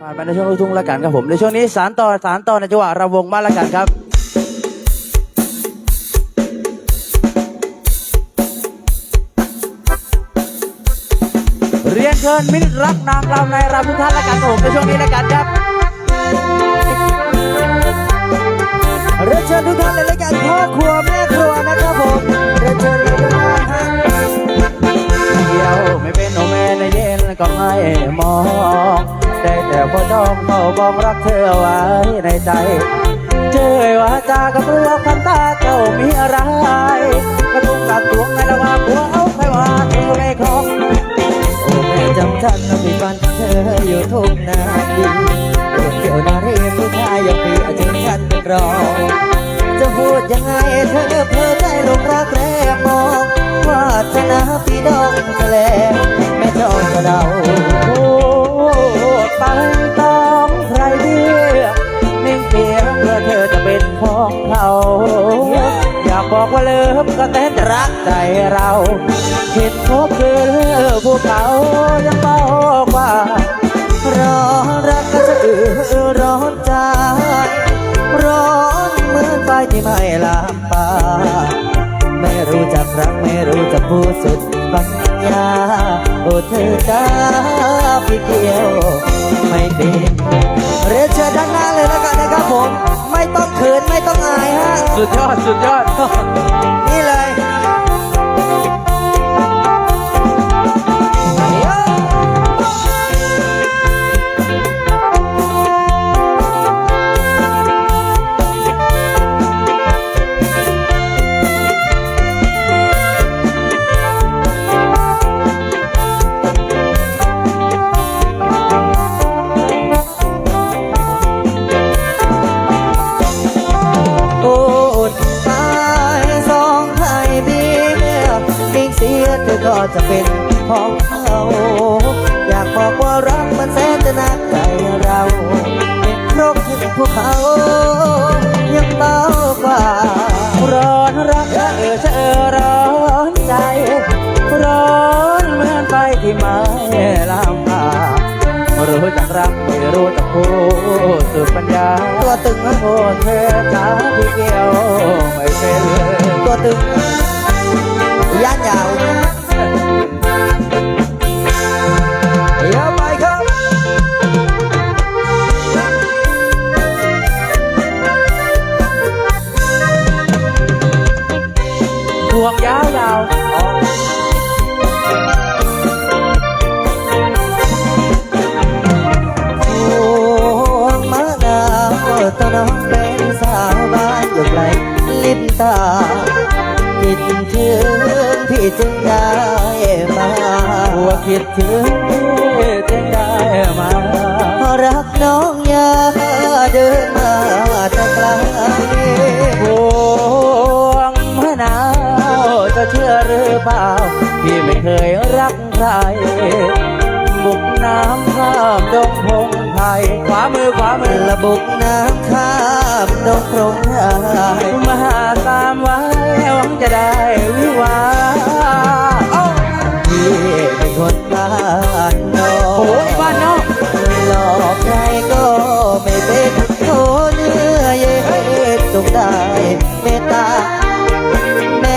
ผ่านไปในช่วงลูกทุ่งละกันครับผมในช่วงนี้สารต่อสารต่อในจังหวะระวงมาละกันครับเรียนเชิญมิตรรักนางรำในรำทุกท่านละกันครับผมในช่วงนี้ละกันครับเรียนเชิญทุกท่านเลยละกันพ่อครัวแม่ครัวนะครับผมเรียนเชิญเลยนะฮะเดียวไม่เป็นโอแม่ในเย็นก็ไม่มอง ได้แต่พอจ้องเฝ้าบอกรักเธอไว้ในใจ เจอว่าจากับเรือคำตาเจ้ามีอะไรกระตุกกัดตวงในระหว่างหัวเอาใครว่าเธอไม่คล้องโอ้แม่จำฉันนะพี่ฟันเธออยู่ทุกนาทีเด็กเกี่ยวนารีผู้ชายยังปีอาจจะฉันรองจะพูดยังไงเธอเพ้อใจลงรักแรกมองวาสนาพี่น้องแสลงแม่จองจะเดา โอ้ไปต้องใครเดียนิ่งเปียเพื่อเธอจะเป็นของเขาอยากบอกว่าเลิฟก็แต่รักใจเราเห็นพบคือภูเขายังบอกว่าร้อนรักก็จะอือร้อนใจร้อนเหมือนไฟที่ไม่ลามปาไม่รู้จักรักไม่รู้จักพูดสุดปัญ ญา โอ้เธอจ้าพี่เกี่ยว ไม่เป็นเรียนเชิญด้านหน้าเลยแล้วกันนะครับผม ไม่ต้องเขินไม่ต้องอายฮะ สุดยอด สุดยอด นี่เลย บอกว่ารักมันแสนจะหนักใจเราเป็นครบถึงพวกเขา ยังเบากว่าร้อนรักเออเธอร้อนใจ ร้อนเหมือนไฟที่ไม่ลามพารู้จักรักไม่รู้จักพูดสุดปัญญา ตัวตึงโหดเธอจ้าพี่เกี่ยวไม่เป็นตัวตึง คิดถึงพี่จึงได้มารักน้องอย่าเดินมาแต่ไกลพวงมะนาวจะเชื่อหรือเปล่าพี่ไม่เคยรักใครบุกน้ำข้ามดงพงไทยขวามือขวามือระบุกน้ำข้ามดงพงไทยมาหาตามไว้หวังจะได้วิวา นอกโอ้ยบ้านนอกหลอกใครก็ไม่เป็นโทเนื้อเย็นจงได้เมตตา แม่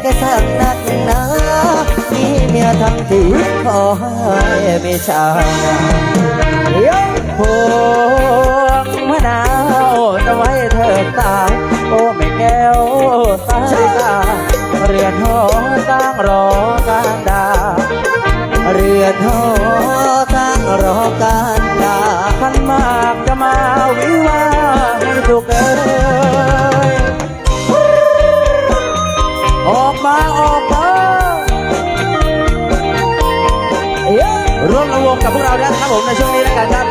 แกสั่งนักหนามีเมียทั้งทีขอให้ไมีชาวนาโยพวงมะนาวจะไว้เธอตาโอ้แม่แก้วสายตาเรือนหอสร้างรอ อการลาขันมากจะมาวิวาให้สุกเอ้ยออกมาออกมาเย้ร่วมระวงกับพวกเราด้วยนะครับผมในช่วงนี้แล้วกันครั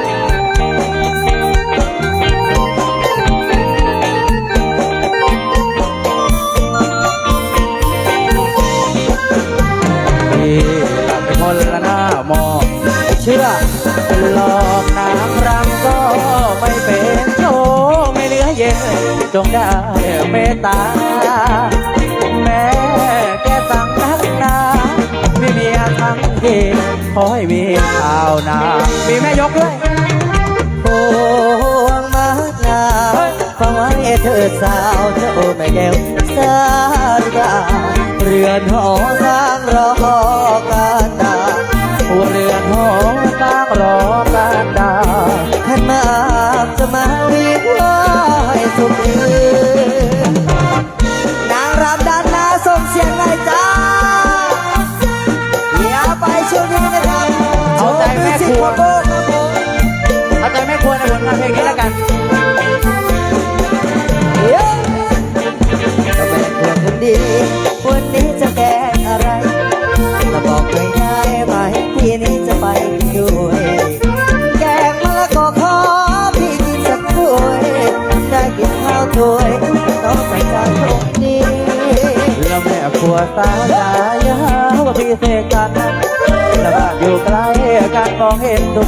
ตา แม่แกสั่งนักนาไม่มีทั้งเพขอให้มีข้าวนา มีแม่ยกเลยโอ้งมาหนาฟังไว้เธอสาวเธอแม่แก้วสาดาเรือนหอสร้างรอกาตาเรือนหอสร้างรอกาตาขันมาจะมา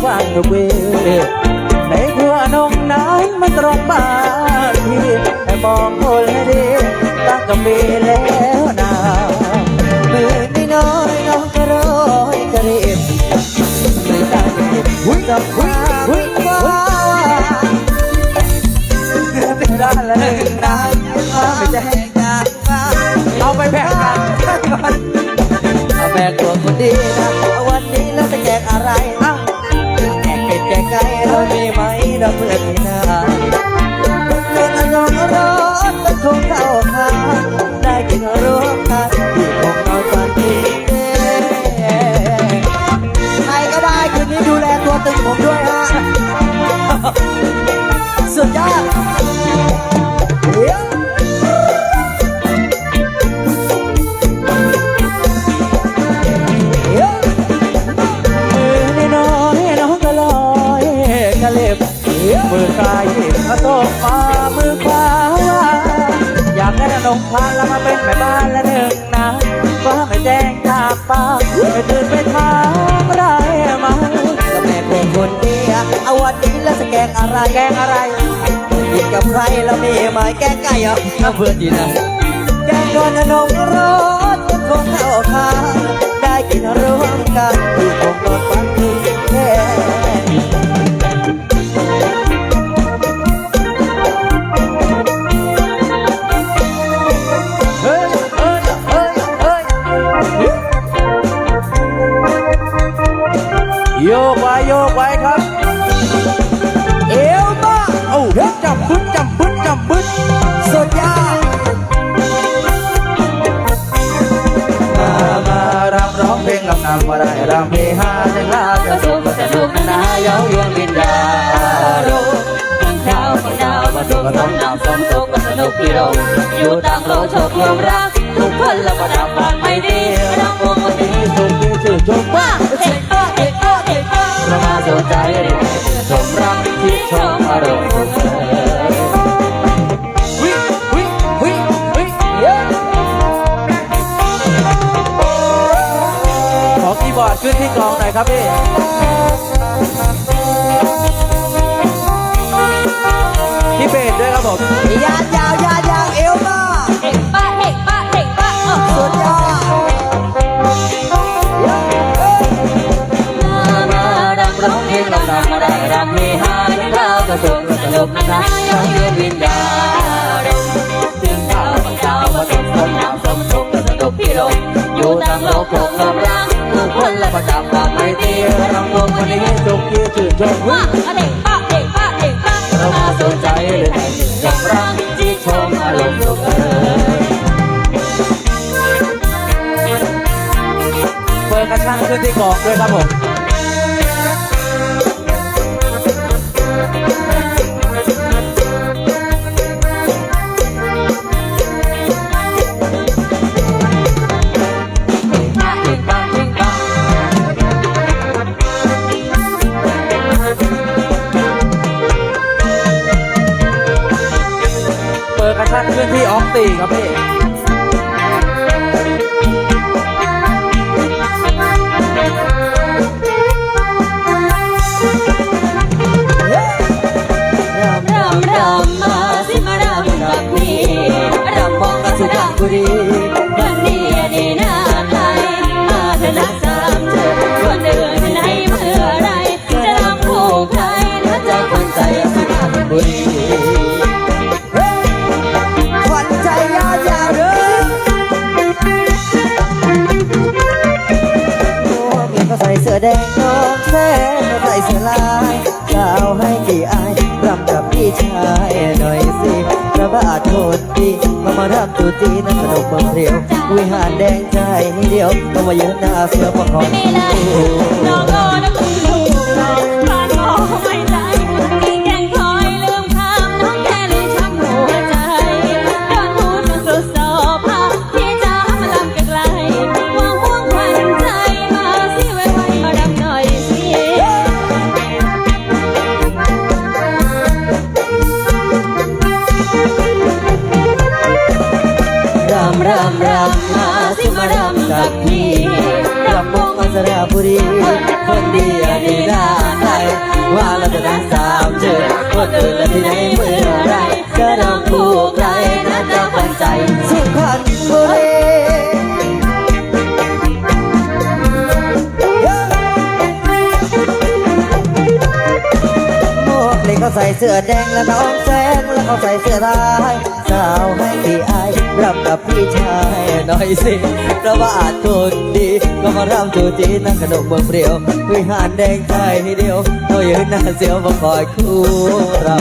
มอง เราเพื่อนที่นากได้นมพานแล้วมาเป็นแม่บ้านละหนึ่งนะว่าไม่แจ้งจากปาไม่ตื่นไปถามได้ไหมก็แม่พวกคนเดีอะเอาวันนี้เราจะแกงอะไรแกงอะไรกินกับใครเรามีไหมแกงไก่เหรอถ้าเพื่อนดีนะแกงก่อนนมร้อนคงเข้าทางได้กินร่วมกันที่คงโดนฟันที่แค่ โยกไว้โยกไว้ครับ เอวมาเอ้าจำบึ้นจำบึ้นจำบึ้นสุดยอดมามารำร้องเพลงลำนำมาได้รำเฮฮาเต้นลาจะสุขก็สนุกนาเย้ายวนวิญญาโรข้างดาวข้งดาวมาสุขสมนำสมสุขก็สนุกพี่เราอยู่ต่างโลกโชครวมรักทุกคนแล้วก็ดับปากไม่ดีเราวงวันนี้สุขที่ชื่นชมว่า โอ้เรามาสนใจชมรักที่ชมอารมณ์ของเธอขอคีย์บอร์ดขึ้นที่กลองหน่อยครับพี่ สุขก็สนุกนะยังยืนวิญญาณถึงดาวบางดาวมาสุขสมน้ำสมสุขก็สนุกพี่เราอยู่ตางโลกโชครวมรักทุกคนแล้วก็ดับปากไม่ดีรำวงวันนี้สุขที่ชื่นชมว่าอะไรป้าเด็กป้าเด็กป้าเรามาสนใจเลยในหนึ่งชมรักที่ชมอารมณ์ของเธอเปิดกระชังขึ้นที่กองด้วยครับผม ขึ้นที่ สุจีนั้นสนุกบังเรียว วิหารแดงใจเดียวต้องมายืนหน้าเสือประคอง มื่อเะที่ไหนเมื่อไรก็นำผู้ใครนะจะปันใจสุพรรณบุรีหเเขาใส่เสื้อแดงและน้อง เขาใจเสียดายสาวให้พี่อรับกับพี่ชายหน่อยสิเพราะว่าอาจคนดีก็มาร่ำจูจีนั่งกระดกเมืองเรียวคุยหานแดงใจเดียวเรายืนหน้าเสียวมาคอยคู่เรา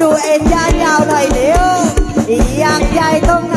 ดูเอ็นยาวยาวหน่อยเดียวอยากใหญ่ตรง